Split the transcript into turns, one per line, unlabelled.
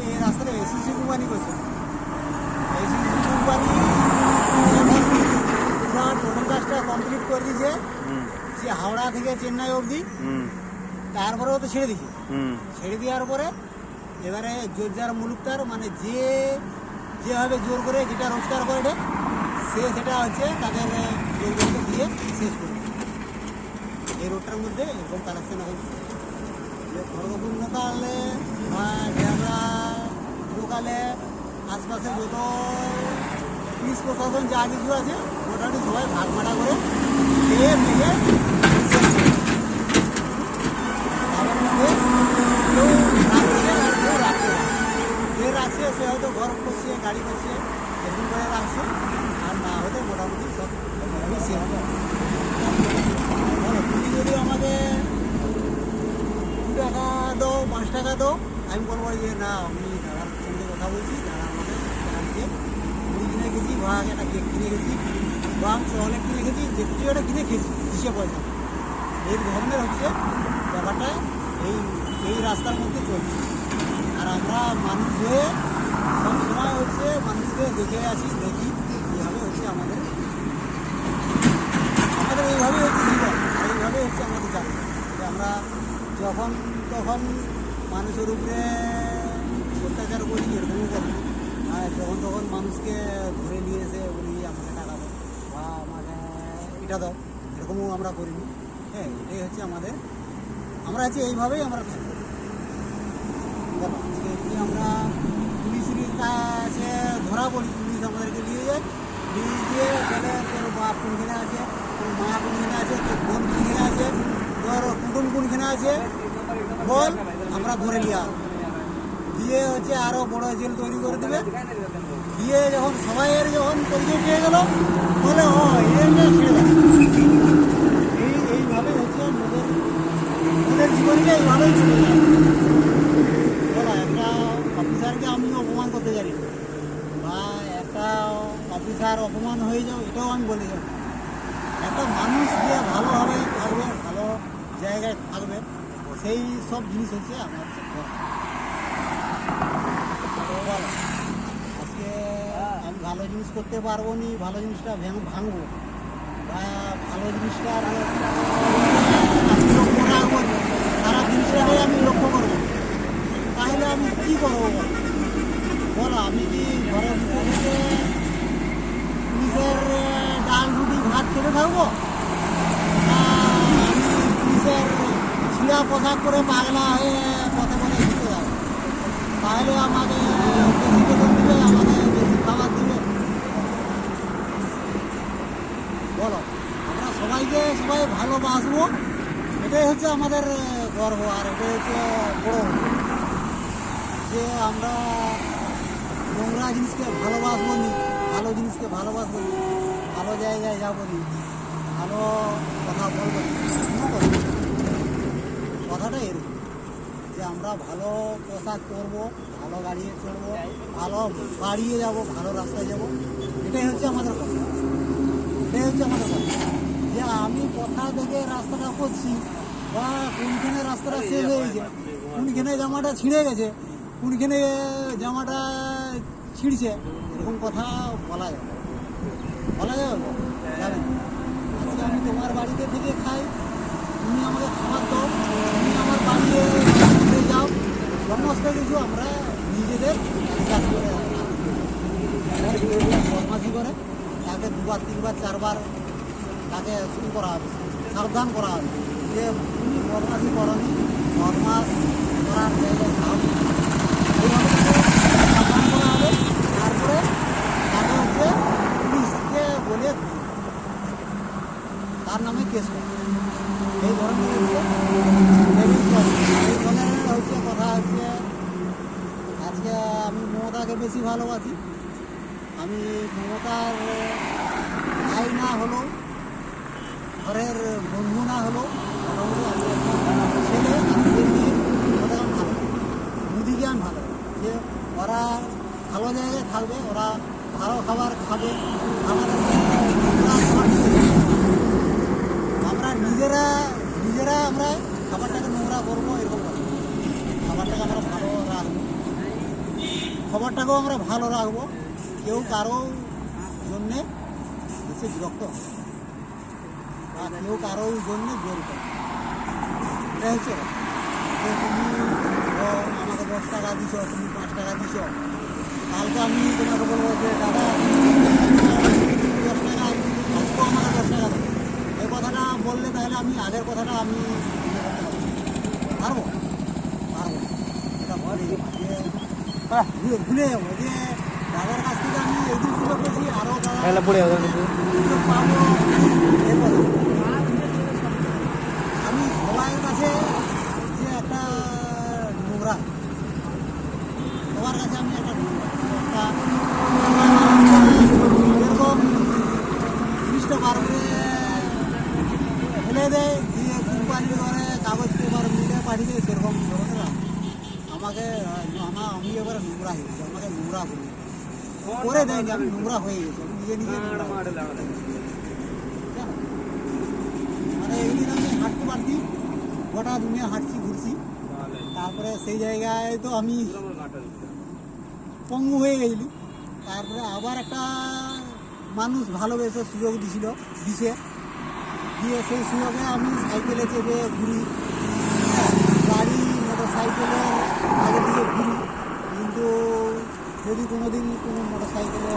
যে এই রাস্তাটা এসএসসি কোম্পানি করছে। এসএসসি কোম্পানি কাজটা কমপ্লিট করে দিয়েছে। সে হাওড়া থেকে চেন্নাই অবধি। তারপরেও তো ছেড়ে দিয়েছে।
হুম।
ছেড়ে দেওয়ার পরে এবারে জোর যার মুলুকতার মানে যে যেভাবে জোর করে যেটা রোজগার করে সে সেটা হচ্ছে তাদের দিয়ে শেষ করে দেয়। এই রোডটার মধ্যে এরকম কালেকশন হয়েছে খড়গপুর লোকালে বা ঢেবড়া লোকালে আশপাশে যত পুলিশ প্রশাসন যা কিছু আছে, মোটামুটি সবাই ভাগ মাটা করে খেয়ে মিলে তার রাখছে আর কেউ রাখছে না। যে রাখছে সে হয়তো ঘর করছে, গাড়ি করছে, এরকম করে রাখছে আর না হলে মোটামুটি সব মিশে তুমি যদি আমাকে দু টাকা দাও পাঁচ টাকা দাও আমি বলব যে, না, আমি দাদার সঙ্গে কথা বলছি, দাদা আমাকে দিয়ে মুড়ি কিনে গেছি বা একটা কেক কিনে গেছি বা চকলেট কিনে গেছি যে কিছু একটা কিনে খেয়েছি হিসেবে পয়সা? এই ধরনের হচ্ছে ব্যাপারটা এই এই রাস্তার মধ্যে চলছে। আর আমরা মানুষ হয়ে সবসময় হচ্ছে মানুষকে দেখে আসি, দেখি এইভাবে হচ্ছে আমাদের আমাদের এইভাবে হচ্ছে জীবন এইভাবে হচ্ছে আমাদের চাকরি আমরা যখন, তখন মানুষের উপরে অত্যাচার করি এরকমও করি? আর যখন তখন মানুষকে ধরে নিয়ে এসে বলি আমাকে টাকা দাও বা আমাকে এটা দাও এরকমও আমরা করিনি। হ্যাঁ এটাই হচ্ছে আমাদের। আমরা আছি এইভাবেই আমরা থাকব যদি আমরা পুলিশের কাছে ধরা পড়ি, পুলিশ আমাদেরকে নিয়ে যায়। নিয়ে গিয়ে বলে, তোর বাপ কোনখানে আছে? তোর মা কোনখানে আছে? তোর বোন কোনখানে আছে? তোর কুটুম কোনখানে আছে? বল। আমরা ধরে নিয়ে। দিয়ে হচ্ছে আরও বড় জেল তৈরি করে দেবে। দিয়ে যখন সবাইয়ের যখন পরিচয় পেয়ে গেল, বলে, ও দাও এই, এইভাবে হচ্ছে মোদের মোদের জীবনটা এইভাবেই চলে যায়। একটা অফিসারকে আমি অপমান করতে জানি। বা একটা অফিসার অপমান হয়ে যাও, এটাও আমি বলে যাব। একটা মানুষ যে ভালোভাবে থাকবে ভালো জায়গায় থাকবে সেই সব জিনিস হচ্ছে আমার। আজকে আমি ভালো জিনিস করতে পারব নি ভালো জিনিসটা ভেঙ- ভাঙবো বা ভালো জিনিসটা লক্ষ্য রাখব নি। খারাপ জিনিসটাকে আমি লক্ষ্য করব তাহলে আমি কি করব বলো? আমি কি ঘরে বসে বসে পুলিশের ডাল রুটি ভাত খেতে থাকব না আমি পোশাক করে পাগলা হয়ে পথে পথে ঘুরতে যাব তাহলে আমাকে বেশি বেতন দিবে আমাকে বেশি খাবার দিবে বলো, আমরা সবাইকে সবাই ভালোবাসবো। এটাই হচ্ছে আমাদের গর্ব, আর এটাই হচ্ছে বড় যে আমরা নোংরা জিনিসকে ভালোবাসবো নি, ভালো জিনিসকে ভালোবাসবো নি, ভালো জায়গায় যাব নি, ভালো কথা বলব না। কথাটা এরকম, যে আমরা ভালো পোশাক পরবো, ভালো গাড়িয়ে চড়বো, ভালো বাড়িয়ে যাব, ভালো রাস্তায় যাব, এটাই হচ্ছে আমাদের কথা। এটাই হচ্ছে আমাদের কথা। যে আমি কোথা থেকে রাস্তাটা করছি বা কোনখানে রাস্তাটা শেষ হয়েছে কোনখানে জামাটা ছিঁড়ে গেছে, কোনখানে জামাটা ছিঁড়ছে, এরকম কথা বলা যাবে বলা যাবে। আজকে আমি তোমার বাড়িতে থেকে খাই, তুমি আমাকে খাবার দাও তুমি আমার বাড়িতে বাড়িতে যাও সমস্ত কিছু আমরা নিজেদের কাজ করে বদমাসি করে, তাকে দুবার, তিনবার, চারবার তাকে শুরু করা হবে, সাবধান করা হবে। যে তুমি বদমাসি করনি বদমাস করার সাবধান করা হবে। তারপরে তাকে হচ্ছে পুলিশকে বলে তার নামে কেস করবে এই ধরনের হচ্ছে ডেভিড ক্রস। এই ধরনের হচ্ছে কথা হচ্ছে আজকে আমি মমতাকে বেশি ভালোবাসি। আমি মমতার ভাই না হলেও, ঘরের বন্ধু না একটা ছেলে ভালো। আমি ভালো। যে ওরা ভালো জায়গায় থাকবে, ওরা ভালো খাবার খাবে, আমাদের আমরা নিজেরা নিজেরা আমরা খাবারটাকে নোংরা করব এরকম কথা না। খাবারটাকে আমরা ভালো রাখব খবরটাকেও আমরা ভালো রাখব কেউ কারও জন্যে বেশি বিরক্ত। বা কেউ কারও জন্যে জোর করবে। এটা হচ্ছে যে তুমি আমাকে দশ টাকা দিছ, তুমি পাঁচ টাকা দিছ কালকে আমি তোমাকে বলব যে, দাদা তুমি দশ টাকা আজকেও আমাকে দশ টাকা দেবো এই কথাটা বললে তাহলে আমি আগের কথাটা আমি মনে করতে পারব পারব পারব না। এটা ভুলে যাব যে আহ, ভুলে যাব। যে দাদার কাছ থেকে আমি এই দিন পেয়েছি আরও দাদা
খেলা পড়ে যাবে
পাবো। আমি সবার কাছে যে একটা নোংরা সবার কাছে আমি একটা নোংরা। এরকম জিনিসটা বার করে ফেলে দেয় দিয়ে কোম্পানির ঘরে কাগজ পেপার মিলে পাঠিয়ে দেয় সেরকম না। আমাকে আমার আমি এবারে নোংরা হয়ে গেছি আমাকে নোংরা করে করে দেয়নি আমি নোংরা হয়ে গেছি আমি নিজে নিজে গেছি। মানে এই দিন আমি হাঁটতে পারছি গোটা দুনিয়া হাঁটছি ঘুরছি। তারপরে সেই জায়গায় তো আমি পঙ্গু হয়ে গেছিলি। তারপরে আবার একটা মানুষ ভালোবেসে সুযোগ দিছিল দিছে। দিয়ে সেই সুযোগে আমি সাইকেলে চেপে ঘুরি। গাড়ি মোটর সাইকেলের আগে দিকে ঘুরি কিন্তু যদি কোনো কোনো মোটর সাইকেলে